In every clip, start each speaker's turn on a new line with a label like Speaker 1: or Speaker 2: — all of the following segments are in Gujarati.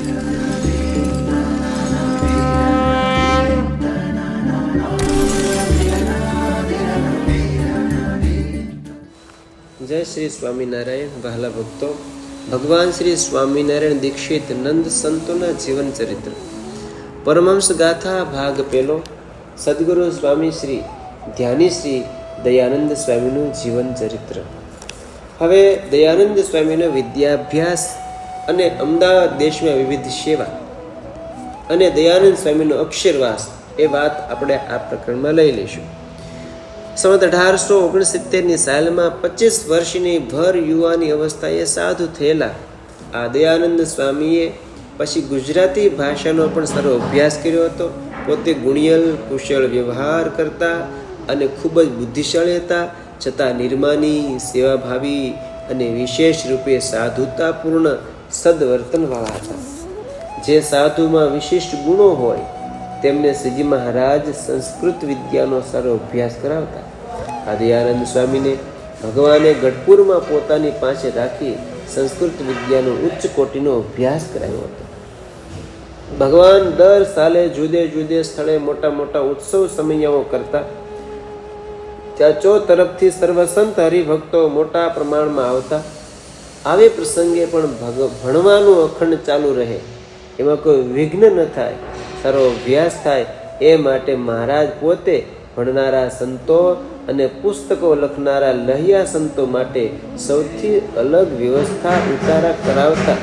Speaker 1: જય શ્રી સ્વામિનારાયણ, વહાલા ભક્તો. ભગવાન શ્રી સ્વામિનારાયણ દીક્ષિત નંદ સંતોના જીવન ચરિત્ર. પરમહંસ ગાથા ભાગ પેલો. સદગુરુ સ્વામી શ્રી, ધ્યાની શ્રી દયાનંદ સ્વામીનું જીવન ચરિત્ર. હવે દયાનંદ સ્વામીનો વિદ્યાભ્યાસ અને અમદાવાદ દેશમાં વિવિધ સેવા અને દયાનંદ સ્વામીનો અક્ષરવાસ એ વાત આપણે આ પ્રકરણમાં લઈ લઈશું. સંવત અઢારસો ઓગણસિત્તેરની સાલમાં પચીસ વર્ષની ભર યુવાની અવસ્થાએ સાધુ થયેલા આ દયાનંદ સ્વામીએ પછી ગુજરાતી ભાષાનો પણ સારો અભ્યાસ કર્યો હતો. પોતે ગુણિયલ, કુશળ વ્યવહાર કરતા અને ખૂબ જ બુદ્ધિશાળી હતા. છતાં નિર્માની, સેવાભાવી અને વિશેષ રૂપે સાધુતાપૂર્ણ સદવર્તનવાળા હતા. જે સાધુમાં વિશિષ્ટ ગુણો હોય, તેમને શ્રીજી મહારાજ સંસ્કૃત વિદ્યાનો સારો અભ્યાસ કરાવતા. આદિયાનંદ સ્વામીને ભગવાને ગઢપુરમાં પોતાની પાસે રાખી સંસ્કૃત વિદ્યાનો ઉચ્ચ કોટીનો અભ્યાસ કરાવ્યો હતો. ભગવાન દર સાલે જુદે જુદે સ્થળે મોટા મોટા ઉત્સવ સમયાઓ કરતા. ત્યાં ચો તરફથી સર્વસંત હરિભક્તો મોટા પ્રમાણમાં આવતા. આવી પ્રસંગે પણ ભણવાનું અખંડ ચાલુ રહે. એમાં કોઈ વિઘ્ન ન થાય, સારો અભ્યાસ થાય, એ માટે મહારાજ પોતે ભણનારા સંતો અને પુસ્તકો લખનારા લહિયા સંતો માટે સૌથી અલગ વ્યવસ્થા ઉતારા કરાવતા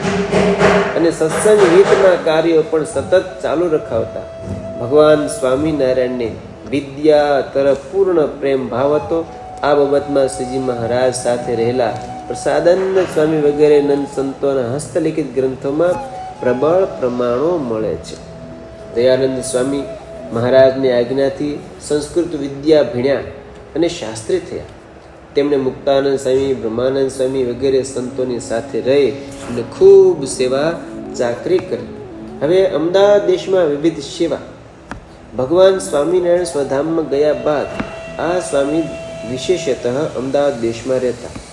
Speaker 1: અને સત્સંગ હિતના કાર્યો પણ સતત ચાલુ રખાવતા. ભગવાન સ્વામિનારાયણને વિદ્યા તરફ પૂર્ણ પ્રેમ ભાવ હતો. આ બાબતમાં શ્રીજી મહારાજ સાથે રહેલા પ્રસાદાનંદ સ્વામી વગેરે નંદ સંતોના હસ્તલિખિત ગ્રંથોમાં પ્રબળ પ્રમાણો મળે છે. દયાનંદ સ્વામી મહારાજની આજ્ઞાથી સંસ્કૃત વિદ્યા ભીણ્યા અને શાસ્ત્રી થયા. તેમણે મુક્તાનંદ સ્વામી, બ્રહ્માનંદ સ્વામી વગેરે સંતોની સાથે રહી અને ખૂબ સેવા ચાકરી કરી. હવે અમદાવાદ દેશમાં વિવિધ સેવા. ભગવાન સ્વામિનારાયણ સ્વધામમાં ગયા બાદ આ સ્વામી વિશેષતઃ અમદાવાદ દેશમાં રહેતા.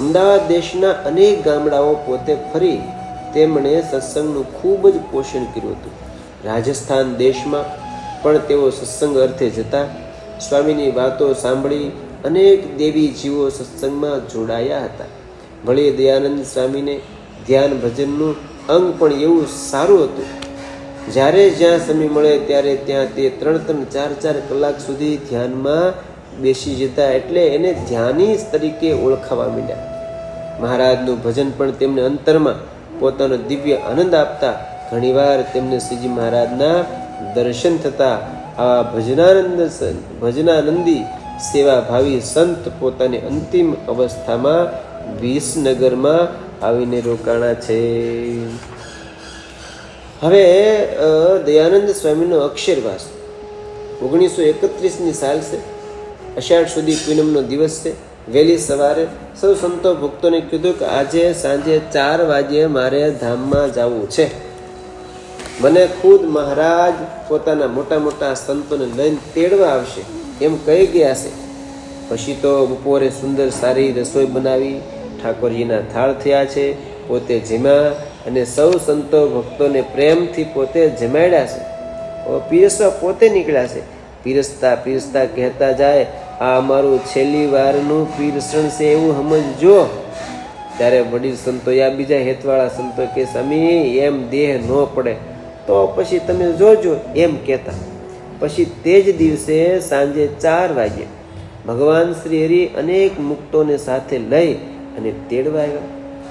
Speaker 1: અમદાવાદ દેશના અનેક ગામડાઓ પોતે ફરી તેમણે સત્સંગનું ખૂબ જ પોષણ કર્યું હતું. રાજસ્થાન દેશમાં પણ તેઓ સત્સંગ અર્થે જતા સ્વામીની વાતો સાંભળી અનેક દેવી જીવો સત્સંગમાં જોડાયા હતા. વળી દયાનંદ સ્વામીને ધ્યાન ભજનનું અંગ પણ એવું સારું હતું. જ્યારે જ્યાં સમય મળે ત્યારે ત્યાં તે ત્રણ ત્રણ ચાર ચાર કલાક સુધી ધ્યાનમાં બેસી જતા એટલે એને ધ્યાની તરીકે ઓળખાવા માંડ્યા. મહારાજનું ભજન પણ તેમને અંતરમાં પોતાનો દિવ્ય આનંદ આપતા ઘણીવાર તેમને શ્રીજી મહારાજના દર્શન થતા આવા ભજનાનંદ ભજનાનંદી સેવાભાવી સંત પોતાની અંતિમ અવસ્થામાં વિસનગરમાં આવીને રોકાણા છે. હવે દયાનંદ સ્વામીનો અક્ષરવાસ. ઓગણીસો એકત્રીસની સાલ છે. અષાઢ સુધી પૂનમનો દિવસ છે. વહેલી સવારે સૌ સંતો ભક્તોને કીધું કે આજે સાંજે ચાર વાગ્યે મારે ધામમાં જવું છે. મને ખુદ મહારાજ પોતાના મોટા મોટા સંતોને લઈને તેડવા આવશે એમ કહી ગયા છે. પછી તો બપોરે સુંદર સારી રસોઈ બનાવી ઠાકોરજીના થાળ થયા છે, પોતે જીમા અને સૌ સંતો ભક્તોને પ્રેમથી પોતે જમાડ્યા છે. પીરસવા પોતે નીકળ્યા છે. પીરસતા પીરસતા કહેતા જાય, આ અમારું છેલ્લી વારનું પીરસણ છે એવું સમજજો. ત્યારે વડીલ સંતો યા બીજા હેતવાળા સંતો કે, સ્વામી, એમ દેહ ન પડે. તો પછી તમે જોજો, એમ કહેતા. પછી તે જ દિવસે સાંજે ચાર વાગે ભગવાન શ્રી હરિ અનેક મુક્તોને સાથે લઈ અને તેડવા આવ્યા.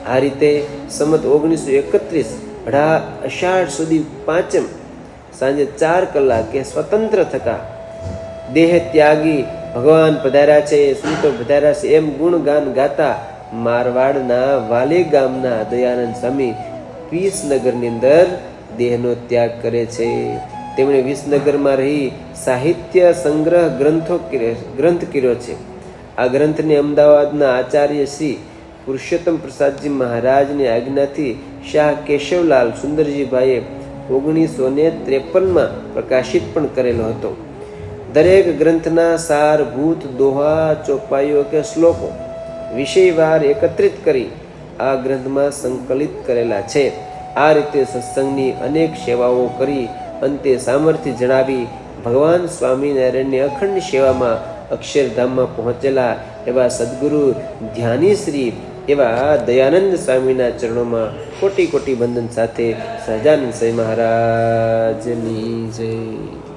Speaker 1: આ રીતે સંમત ઓગણીસો એકત્રીસ અઢા અષાઢ સુધી પાંચમ સાંજે ચાર કલાકે સ્વતંત્ર થતા દેહ ત્યાગી ભગવાન પધાર્યા છે, સંતો પધાર્યા છે, એમ ગુણગાન ગાતા મારવાડના વાલી ગામના દયાનંદ સ્વામી વિસનગરની અંદર દેહનો ત્યાગ કરે છે. તેમણે વિસનગરમાં રહી સાહિત્ય સંગ્રહ ગ્રંથો ગ્રંથ કર્યો છે. આ ગ્રંથને અમદાવાદના આચાર્ય શ્રી પુરુષોત્તમ પ્રસાદજી મહારાજની આજ્ઞાથી શાહ કેશવલાલ સુંદરજીભાઈએ ઓગણીસો ને ત્રેપનમાં પ્રકાશિત પણ કરેલો હતો. દરેક ગ્રંથના સારભૂત દોહા, ચોપાઈઓ કે શ્લોકો વિષયવાર એકત્રિત કરી આ ગ્રંથમાં સંકલિત કરેલા છે. આ રીતે સત્સંગની અનેક સેવાઓ કરી અંતે સામર્થ્ય જણાવી ભગવાન સ્વામિનારાયણની અખંડ સેવામાં અક્ષરધામમાં પહોંચેલા એવા સદગુરુ, ધ્યાની શ્રી એવા દયાનંદ સ્વામીના ચરણોમાં કોટી કોટી બંધન સાથે સહજાનંદ સ્વામી મહારાજની જય.